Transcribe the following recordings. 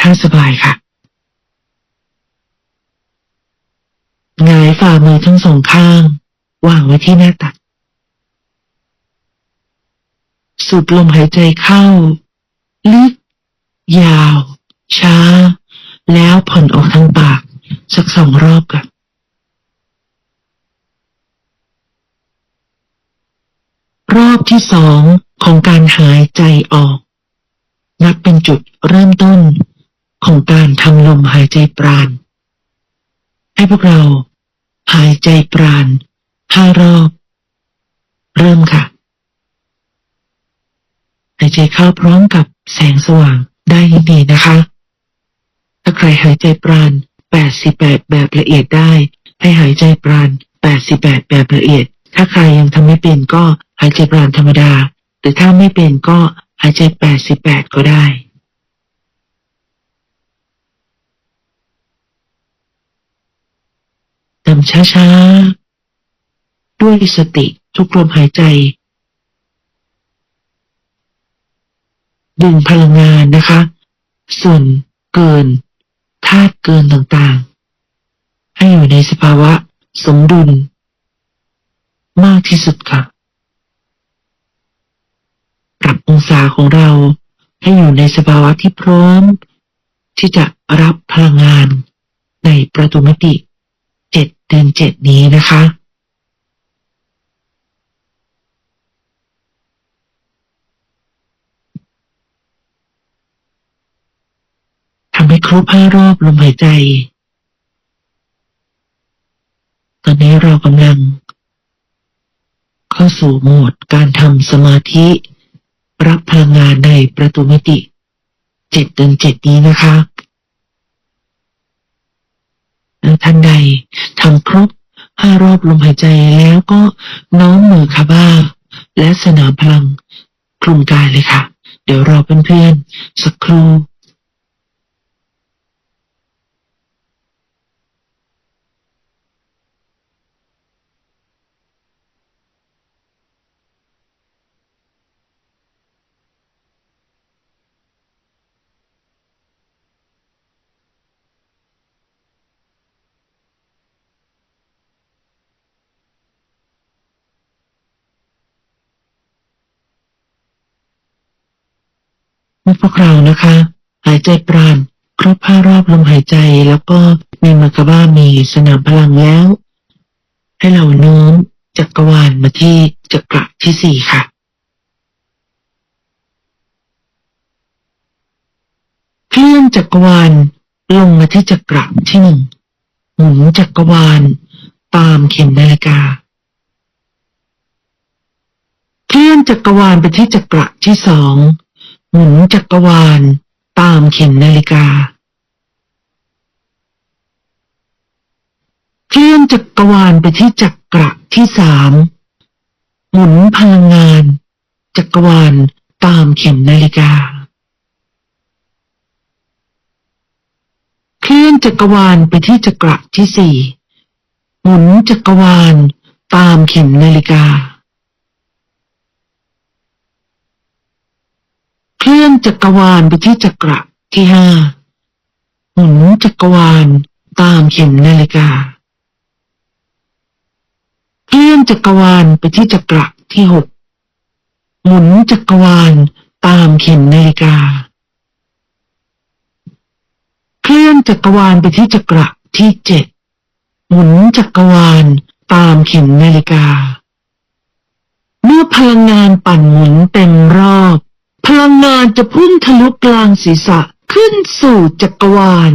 ท่าสบายค่ะหงายฝ่ามือทั้งสองข้าง วางไว้ที่หน้าตัก สูดลมหายใจเข้า ลึก ยาว ช้า แล้วผ่อนออกทางปาก สักสองรอบก่อนรอบที่สองของการหายใจออก นับเป็นจุดเริ่มต้น ของการทำลมหายใจปราณ ให้พวกเรา หายใจปราณห้ารอบ เริ่มค่ะ หายใจเข้าพร้อมกับแสงสว่างได้ดีนะคะ ถ้าใครหายใจปราณ88 แบบละเอียดได้ ให้หายใจปราณ88 แบบละเอียด ถ้าใครยังทำไม่เป็นก็หายใจปราณธรรมดา หรือถ้าไม่เป็นก็หายใจ 88 ก็ได้ ทำช้าๆ ด้วยสติทุกลมหายใจ ดึงพลังงานนะคะ ส่วนเกินธาตุเกินต่างๆ ให้อยู่ในสภาวะสมดุล มากที่สุดค่ะ ปรับองศาของเราให้อยู่ในสภาวะที่พร้อม ที่จะรับพลังงานในประตูมิติ เจ็ดเดือนเจ็ดนี้นะคะ ทำให้ครบห้ารอบลมหายใจ ตอนนี้เรากำลัง เข้าสู่โหมดการทำสมาธิ รับพลังงานในประตูมิติเจ็ดเดือนเจ็ดนี้นะคะ ทันใดทำครบห้ารอบลมหายใจแล้วก็น้อมมือคาบ้า และสนามพลังคลุมกายเลยค่ะ เดี๋ยวรอเพื่อนๆสักครู่ เมื่อพวกเรานะคะ หายใจปราณครบห้ารอบลมหายใจแล้วก็มีมากบ้ามีสนามพลังแล้ว ให้เราโน้มจักรวาลมาที่จักระที่สี่ค่ะเคลื่อนจักรวาลลงมาที่จักระที่หนึ่งหมุนจักรวาลตามเข็มนาฬิกา เคลื่อนจักรวาลไปที่จักระที่สอง หมุนจักรวาล ตามเข็มนาฬิกา เคลื่อนจักรวาลไปที่จักระที่สาม หมุนพลังงาน จักรวาลตามเข็มนาฬิกา เคลื่อนจักรวาลไปที่จักระที่สี่ หมุนจักรวาลตามเข็มนาฬิกา เคลื่อนจักรวาลไปที่จักระที่ห้าหมุนจักรวาลตามเข็มนาฬิกา เคลื่อนจักรวาลไปที่จักระที่หกหมุนจักรวาลตามเข็มนาฬิกา เคลื่อนจักรวาลไปที่จักระที่เจ็ดหมุนจักรวาลตามเข็มนาฬิกา เมื่อพลังงานปั่นหมุนเต็มรอบ พลังงานจะพุ่งทะลุกลางศีรษะขึ้นสู่จักรวาล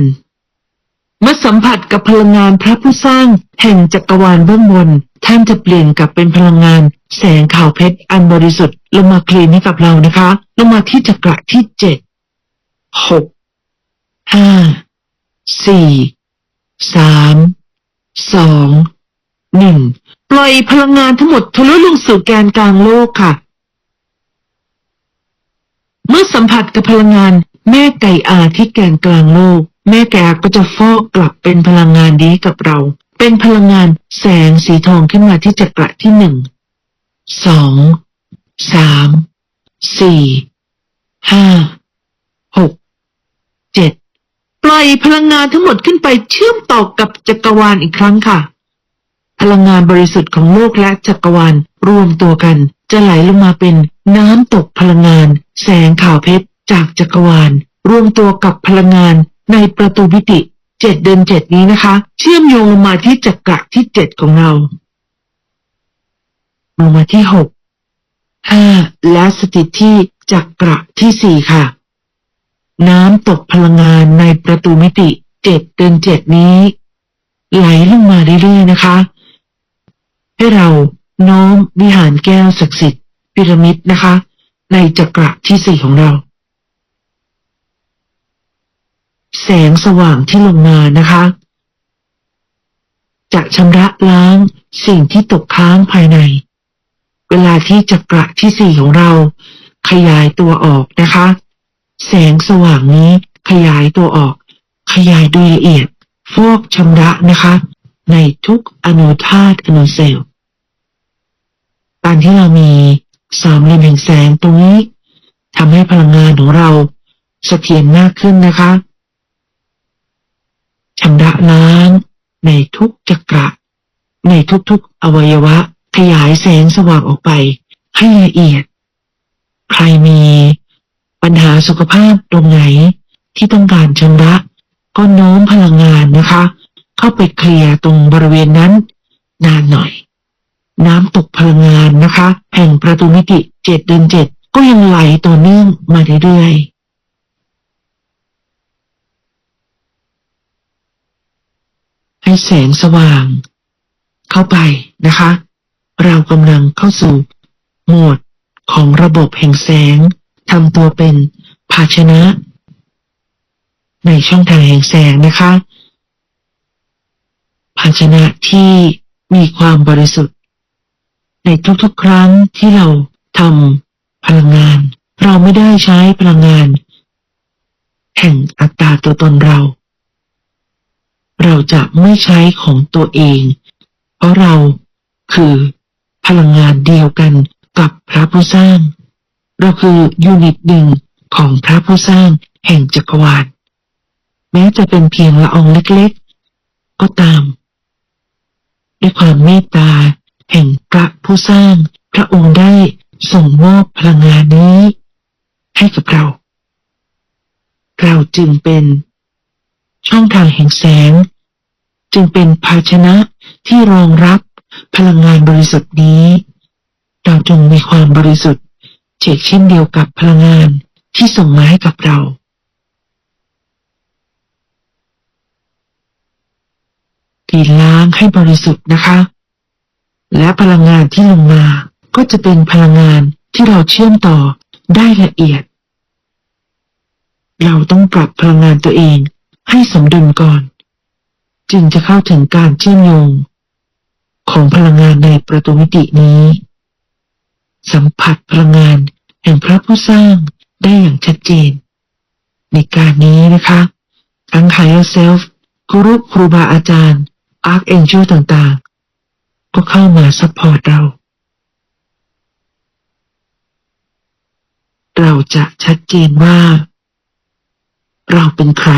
เมื่อสัมผัสกับพลังงานพระผู้สร้างแห่งจักรวาลเบื้องบน ท่านจะเปลี่ยนกลับเป็นพลังงาน แสงขาวเพชรอันบริสุทธิ์ลงมาคลีนให้กับเรานะคะ ลงมาที่จักระที่เจ็ดหกห้าสี่สามสองหนึ่งปล่อยพลังงานทั้งหมดทะลุลงสู่แกนกลางโลกค่ะ เมื่อสัมผัสกับพลังงาน แม่ไก่อาที่แกนกลางโลก แม่ไก่ก็จะฟอกกลับเป็นพลังงานดีกับเรา เป็นพลังงานแสงสีทองขึ้นมาที่จักระที่หนึ่งสองสามสี่ห้าหกเจ็ดปล่พลังงานทั้งหมดขึ้นไปเชื่อมต่อกับจักรวาลอีกครั้งค่ะ พลังงานบริสุทธิ์ของโลกและจักรวาลรวมตัวกัน จะไหลลงมาเป็นน้ำตกพลังงาน แสงขาวเพชรจากจักรวาล รวมตัวกับพลังงานในประตูมิติเจ็ดเดินเจ็ดนี้นะคะ เชื่อมโยงลงมาที่จักระที่เจ็ดของเราลงมาที่หกห้าและสถิตที่จักระที่สี่ค่ะ น้ำตกพลังงานในประตูมิติเจ็ดเดินเจ็ดนี้ ไหลลงมาเรื่อยๆนะคะ ให้เรา โน้มวิหารแก้วศักดิ์สิทธิ์พีระมิดนะคะ ในจักระที่สี่ของเรา แสงสว่างที่ลงมานะคะ จะชำระล้างสิ่งที่ตกค้างภายใน เวลาที่จักระที่สี่ของเรา ขยายตัวออกนะคะ แสงสว่างนี้ขยายตัวออก ขยายโดยละเอียด ฟอกชำระนะคะ ในทุกอนุธาตุอนุเซลล์ การที่เรามีสามเหลี่ยมแห่งแสงตรงนี้ทำให้พลังงานของเราเสถียรมากขึ้นนะคะชำระล้างในทุกจักระ ในทุกๆอวัยวะ ขยายแสงสว่างออกไป ให้ละเอียด ใครมีปัญหาสุขภาพตรงไหนที่ต้องการชำระ ก็โน้มพลังงานนะคะ เข้าไปเคลียร์ตรงบริเวณนั้นนานหน่อย น้ำตกพลังงานนะคะ แห่งประตูมิติเจ็ดเดือนเจ็ดก็ยังไหลต่อเนื่องมาเรื่อยๆให้แสงสว่าง เข้าไปนะคะ เรากำลังเข้าสู่ โหมดของระบบแห่งแสงทำตัวเป็นภาชนะ ในช่องทางแห่งแสงนะคะ ภาชนะที่มีความบริสุทธิ์ ในทุกๆ ครั้งที่เราทำพลังงาน เราไม่ได้ใช้พลังงาน แห่งอัตราตัวตนเรา เราจะไม่ใช้ของตัวเอง เพราะเราคือพลังงานเดียวกันกับพระผู้สร้าง เราคือยูนิตหนึ่งของพระผู้สร้างแห่งจักรวาล แม้จะเป็นเพียงละอองเล็กๆ ก็ตาม ด้วยความเมตตา แห่งพระผู้สร้าง พระองค์ได้ส่งมอบพลังงานนี้ ให้กับเรา เราจึงเป็น ช่องทางแห่งแสง จึงเป็นภาชนะที่รองรับพลังงานบริสุทธิ์นี้ เราจงมีความบริสุทธิ์เช่นเช่นเดียวกับพลังงานที่ส่งมาให้กับเราทีล้างให้บริสุทธิ์นะคะ และพลังงานที่ลงมา ก็จะเป็นพลังงานที่เราเชื่อมต่อได้ละเอียด เราต้องปรับพลังงานตัวเองให้สมดุลก่อน จึงจะเข้าถึงการเชื่อมโยง ของพลังงานในประตูมิตินี้ สัมผัสพลังงานแห่งพระผู้สร้างได้อย่างชัดเจน ในการนี้นะคะทั้ง Higher Self ครูครูบาอาจารย์ Archangel ต่าง ก็เข้ามาซัพพอร์ตเรา เราจะชัดเจนว่า เราเป็นใคร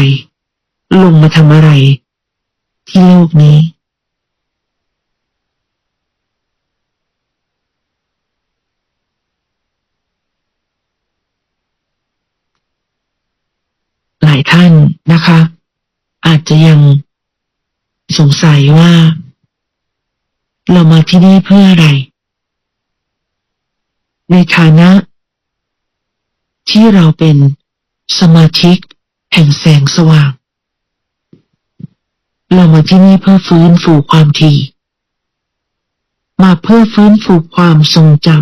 ลงมาทำอะไร ที่โลกนี้ หลายท่านนะคะ อาจจะยังสงสัยว่า เรามาที่นี่เพื่ออะไร ในฐานะ ที่เราเป็นสมาชิกแห่งแสงสว่าง เรามาที่นี่เพื่อฟื้นฟูความถี่มาเพื่อฟื้นฟูความทรงจำ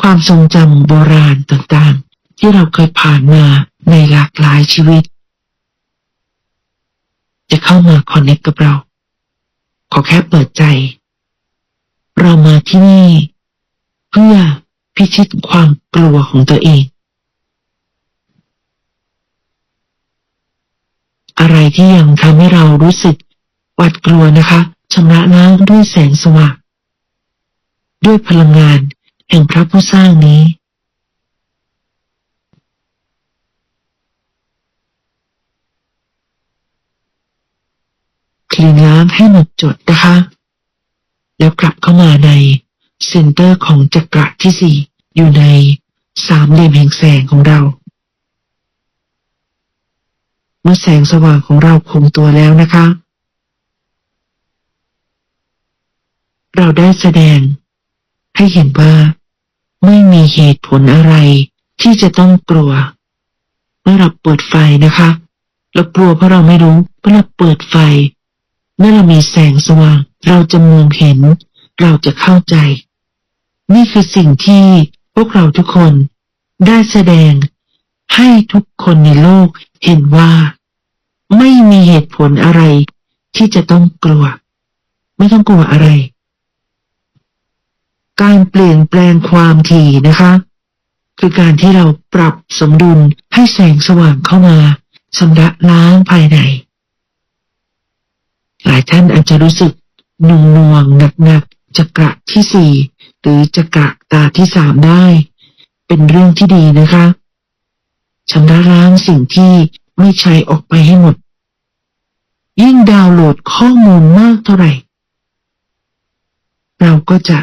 ความทรงจำโบราณต่างๆ ที่เราเคยผ่านมาในหลากหลายชีวิต จะเข้ามาคอนเนคกับเรา ขอแค่เปิดใจ เรามาที่นี่ เพื่อพิชิตความกลัวของตัวเอง อะไรที่ยังทำให้เรารู้สึกหวาดกลัวนะคะชำระล้างด้วยแสงสว่างด้วยพลังงานแห่งพระผู้สร้างนี้ ลีนล้างให้หมดจดนะคะ แล้วกลับเข้ามาในเซนเตอร์ของจักระที่สี่อยู่ในสามเหลี่ยมแห่งแสงของเรา เมื่อแสงสว่างของเราคงตัวแล้วนะคะ เราได้แสดงให้เห็นว่า ไม่มีเหตุผลอะไรที่จะต้องกลัว เมื่อเราเปิดไฟนะคะ เรากลัวเพราะเราไม่รู้เมื่อเราเปิดไฟ เมื่อเรามีแสงสว่าง เราจะมองเห็น เราจะเข้าใจ นี่คือสิ่งที่พวกเราทุกคนได้แสดงให้ทุกคนในโลกเห็นว่า ไม่มีเหตุผลอะไร ที่จะต้องกลัว ไม่ต้องกลัวอะไร การเปลี่ยนแปลงความถี่นะคะ คือการที่เราปรับสมดุลให้แสงสว่างเข้ามาชำระล้างภายใน หลายท่านอาจจะรู้สึกหน่วงนวงหนักหนักจักระที่สี่หรือจักระตาที่สามได้ เป็นเรื่องที่ดีนะคะชำระล้างสิ่งที่ไม่ใช้ออกไปให้หมด ยิ่งดาวน์โหลดข้อมูลมากเท่าไหร่ เราก็จะ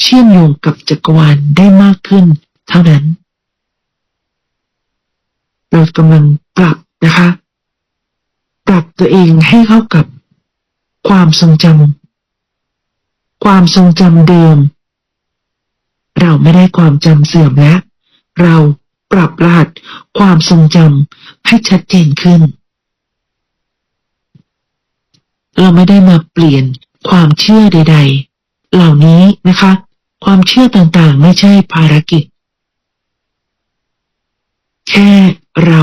เชื่อมโยงกับจักรวาลได้มากขึ้นเท่านั้น เรากำลังปรับนะคะ ปรับตัวเองให้เข้ากับความทรงจำความทรงจำเดิม เราไม่ได้ความจำเสื่อมแล้ว เราปรับรหัสความทรงจำให้ชัดเจนขึ้น เราไม่ได้มาเปลี่ยนความเชื่อใด ๆ เหล่านี้นะคะ ความเชื่อต่างๆ ไม่ใช่ภารกิจ แค่เรา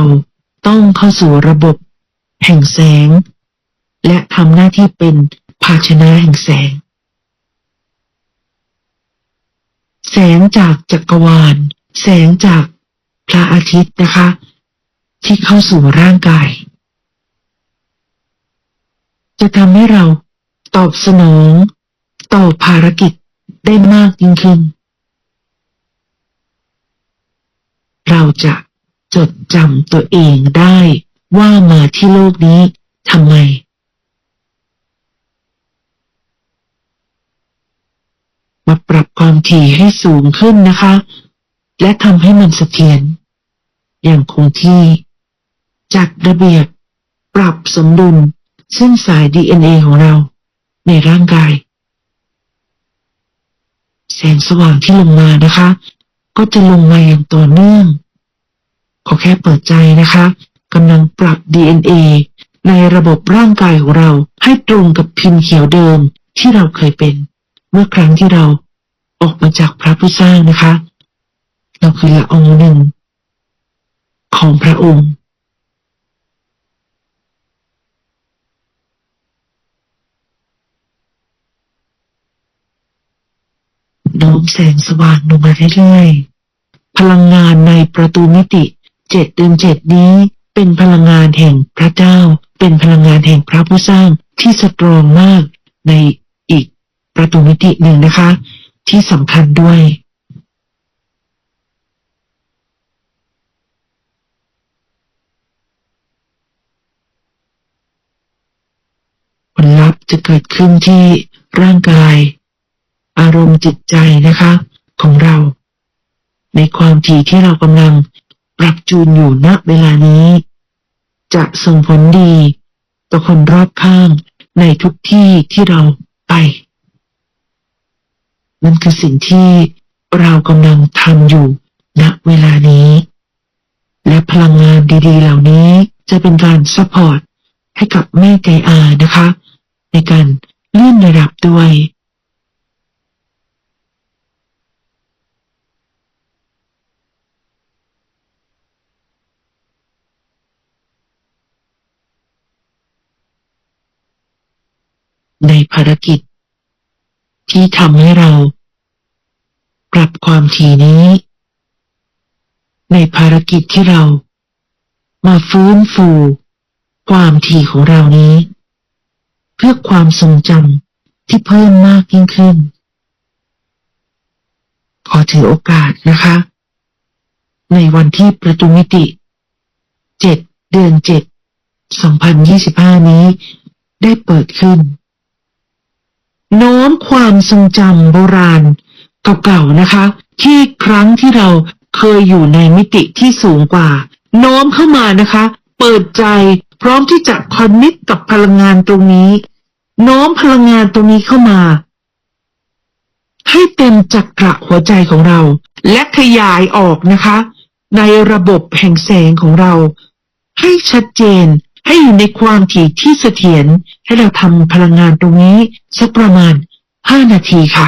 ต้องเข้าสู่ระบบ แห่งแสง และทำหน้าที่เป็นภาชนะแห่งแสง แสงจากจักรวาล แสงจากพระอาทิตย์นะคะ ที่เข้าสู่ร่างกาย จะทำให้เราตอบสนองต่อภารกิจได้มากยิ่งขึ้น เราจะจดจำตัวเองได้ ว่ามาที่โลกนี้ทำไม มาปรับความถี่ให้สูงขึ้นนะคะ และทำให้มันเสถียรอย่างคงที่ จัดระเบียบ ปรับสมดุลเส้นสาย DNA ของเรา ในร่างกาย แสงสว่างที่ลงมานะคะ ก็จะลงมาอย่างต่อเนื่อง ขอแค่เปิดใจนะคะ กำลังปรับ DNA ในระบบร่างกายของเราให้ตรงกับพิมพ์เขียวเดิมที่เราเคยเป็น เมื่อครั้งที่เราออกมาจากพระผู้สร้างนะคะ เราคือละอองหนึ่ง ของพระองค์น้อมแสงสว่างลงมาเรื่อยๆ พลังงานในประตูมิติเจ็ดเดือนเจ็ดนี้ เป็นพลังงานแห่งพระเจ้า เป็นพลังงานแห่งพระผู้สร้างที่สตรองมากในอีกประตูมิติหนึ่งนะคะ ที่สำคัญด้วย ผลลัพธ์จะเกิดขึ้นที่ร่างกาย อารมณ์จิตใจนะคะ ของเรา ในความถี่ที่เรากำลังปรับจูนอยู่ณเวลานี้ จะส่งผลดี ต่อคนรอบข้างในทุกที่ที่เราไป นั่นคือสิ่งที่เรากำลังทำอยู่ณเวลานี้ และพลังงานดีๆ เหล่านี้จะเป็นการซัพพอร์ตให้กับแม่ไกอานะคะ ในการเลื่อนระดับด้วย ในภารกิจ ที่ทำให้เราปรับความถี่นี้ ในภารกิจที่เรา มาฟื้นฟูความถี่ของเรานี้ เพื่อความทรงจำที่เพิ่มมากยิ่งขึ้น ขอถือโอกาสนะคะ ในวันที่ประตูมิติ 7 เดือน 7 2025 นี้ได้เปิดขึ้น โน้มความทรงจำโบราณ เก่าๆนะคะ ที่ครั้งที่เราเคยอยู่ในมิติที่สูงกว่า โน้มเข้ามานะคะ เปิดใจพร้อมที่จะคอนเนคกับพลังงานตรงนี้โน้มพลังงานตรงนี้เข้ามา ให้เต็มจักระหัวใจของเรา และขยายออกนะคะ ในระบบแห่งแสงของเรา ให้ชัดเจน ให้อยู่ในความถี่ที่เสถียรให้เราทำพลังงานตรงนี้สักประมาณ 5 นาทีค่ะ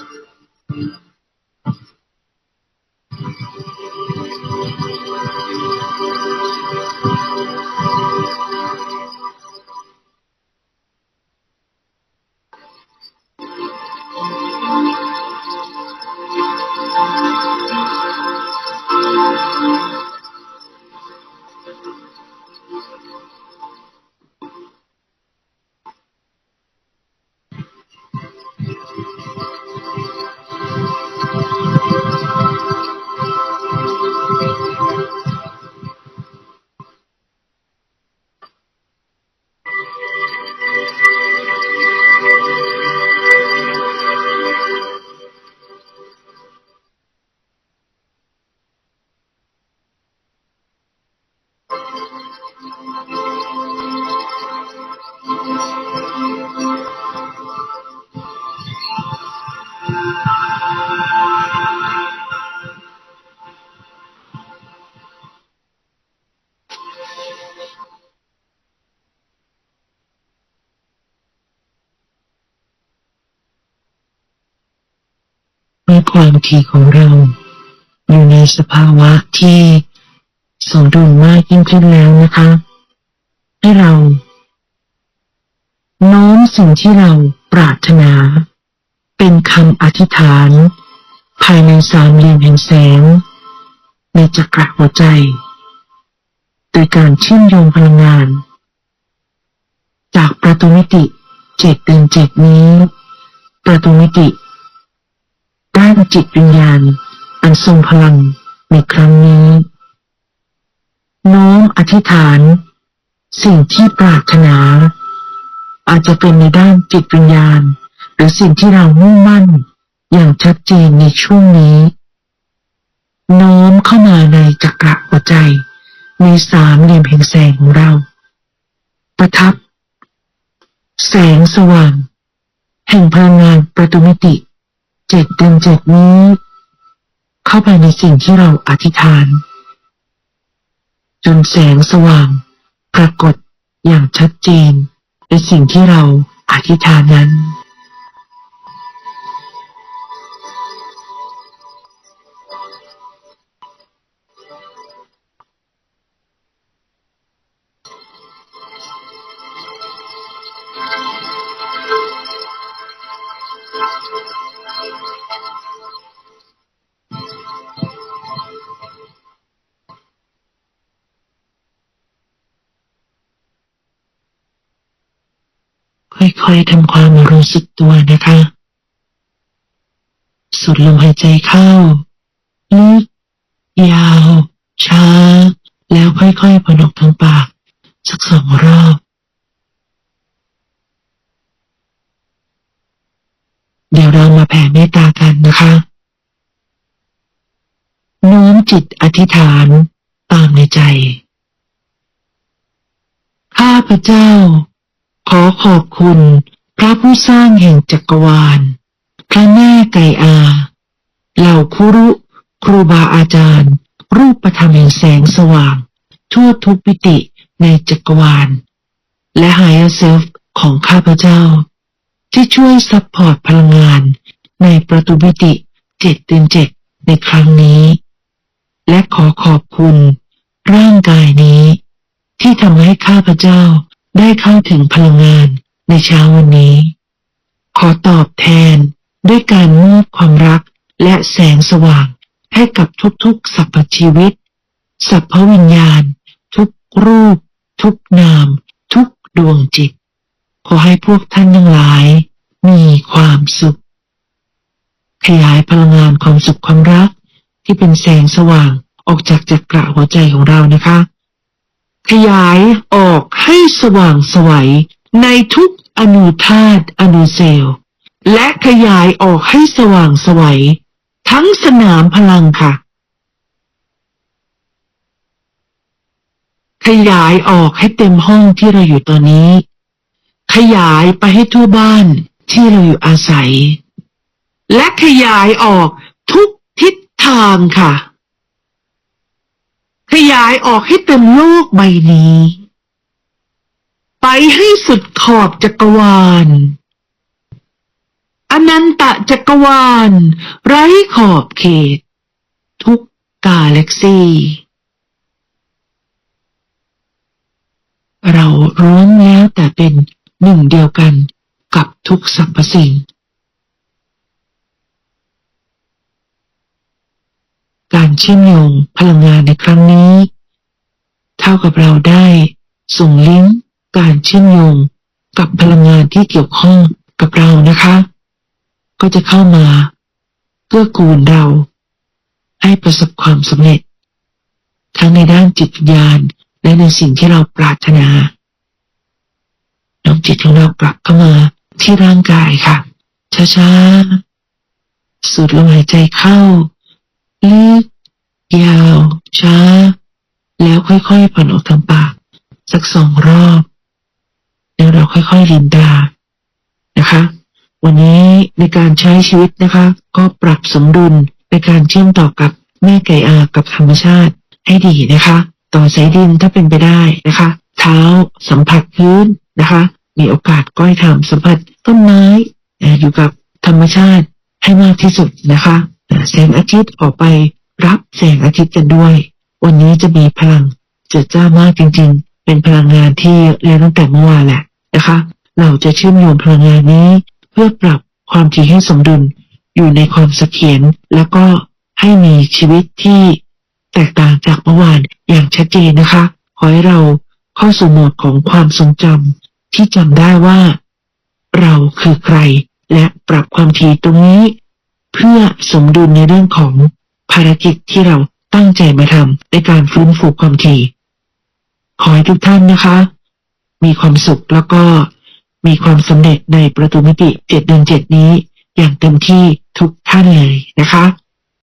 ความถี่ของเรา อยู่ในสภาวะที่สมดุลมากยิ่งขึ้นแล้วนะคะ ให้เราโน้มสิ่งที่เราปรารถนา เป็นคำอธิษฐาน ภายในสามเหลี่ยมแห่งแสง ในจักรหัวใจ โดยการเชื่อมโยงพลังงาน จากประตูมิติเจ็ดเดือนเจ็ดนี้ ประตูมิติ ด้านจิตวิญญาณ อันทรงพลังในครั้งนี้ น้อมอธิษฐาน สิ่งที่ปรารถนา อาจจะเป็นในด้านจิตวิญญาณ หรือสิ่งที่เรามุ่งมั่นอย่างชัดเจนในช่วงนี้ น้อมเข้ามาในจักระหัวใจ ในสามเหลี่ยมแห่งแสงของเรา ประทับ แสงสว่าง แห่งพลังงานประตูมิติ เจ็ดเดือนเจ็ดนี้ เข้าไปในสิ่งที่เราอธิษฐาน จนแสงสว่าง ปรากฏอย่างชัดเจนในสิ่งที่เราอธิษฐานนั้น ค่อยๆทำความรู้สึกตัวนะคะสูดลมหายใจเข้า ลึก ยาว ช้า แล้วค่อยๆผ่อนออกทางปาก สักสองรอบ เดี๋ยวเรามาแผ่เมตตากันนะคะโน้มจิตอธิษฐานตามในใจ ข้าพเจ้า ขอขอบคุณ พระผู้สร้างแห่งจักรวาล พระแม่ไก่อา เหล่าคุรุ ครูบาอาจารย์ รูปธรรมแห่งแสงสว่าง ทั่วทุกปิติในจักรวาล และไฮเออร์เซลฟ์ของข้าพเจ้า ที่ช่วยซัพพอร์ตพลังงาน ในประตูมิติเจ็ดเดือนเจ็ดในครั้งนี้ และขอขอบคุณ ร่างกายนี้ ที่ทำให้ข้าพเจ้า ได้เข้าถึงพลังงานในเช้าวันนี้ ขอตอบแทนด้วยการมอบความรักและแสงสว่างให้กับทุกๆสรรพชีวิตสรรพวิญญาณ ทุกรูป ทุกนาม ทุกดวงจิต ขอให้พวกท่านทั้งหลาย มีความสุข ขยายพลังงานความสุขความรัก ที่เป็นแสงสว่างออกจากจักระหัวใจของเรานะคะ ขยายออกให้สว่างไสวัยในทุกอนูธาตุอนูเซลล์และขยายออกให้สว่างไสวัยทั้งสนามพลังค่ะ ขยายออกให้เต็มห้องที่เราอยู่ตอนนี้ ขยายไปให้ทั่วบ้านที่เราอยู่อาศัย และขยายออกทุกทิศทางค่ะ ขยายออกให้เต็มโลกใบนี้ ไปให้สุดขอบจักรวาล อนันตจักรวาล ไร้ขอบเขต ทุกกาแล็กซีเราร้วนแล้วแต่เป็นหนึ่งเดียวกันกับทุกสรรพสิ่ง การเชื่อมโยงพลังงานในครั้งนี้ เท่ากับเราได้ ส่งลิงก์การเชื่อมโยงกับพลังงานที่เกี่ยวข้องกับเรานะคะ ก็จะเข้ามาเกื้อกูลเรา ให้ประสบความสำเร็จ ทั้งในด้านจิตวิญญาณและในสิ่งที่เราปรารถนาน้อมจิตของเรากลับเข้ามาที่ร่างกายค่ะ ช้าๆ สูดลมหายใจเข้า ลึกยาว ช้า แล้วค่อยๆผ่อนออกทางปาก สักสองรอบ แล้วเราค่อยๆลืมตานะคะ วันนี้ในการใช้ชีวิตนะคะ ก็ปรับสมดุลในการเชื่อมต่อกับแม่ไก่อากับธรรมชาติให้ดีนะคะ ต่อสายดินถ้าเป็นไปได้นะคะ เท้าสัมผัสพื้นนะคะ มีโอกาสก้อยท้าสัมผัสต้นไม้อ่าอยู่กับธรรมชาติให้มากที่สุดนะคะ แสงอาทิตย์ออกไปรับแสงอาทิตย์กันด้วย วันนี้จะมีพลังเจิดจ้ามากจริง ๆ เป็นพลังงานที่เรียนตั้งแต่เมื่อวานแหละนะคะ เราจะเชื่อมโยงพลังงานนี้ เพื่อปรับความถี่ให้สมดุล อยู่ในความเสถียรแล้วก็ให้มีชีวิตที่แตกต่างจากเมื่อวานอย่างชัดเจนนะคะ ขอให้เราเข้าสู่โหมดของความทรงจำที่จำได้ว่า เราคือใคร และปรับความถี่ตรงนี้ เพื่อสมดุลในเรื่องของภารกิจที่เราตั้งใจมาทำในการฟื้นฟูความถี่ขอให้ทุกท่านนะคะ มีความสุขแล้วก็มีความสำเร็จในประตูมิติเจ็ดเดือนเจ็ดนี้ อย่างเต็มที่ทุกท่านเลยนะคะ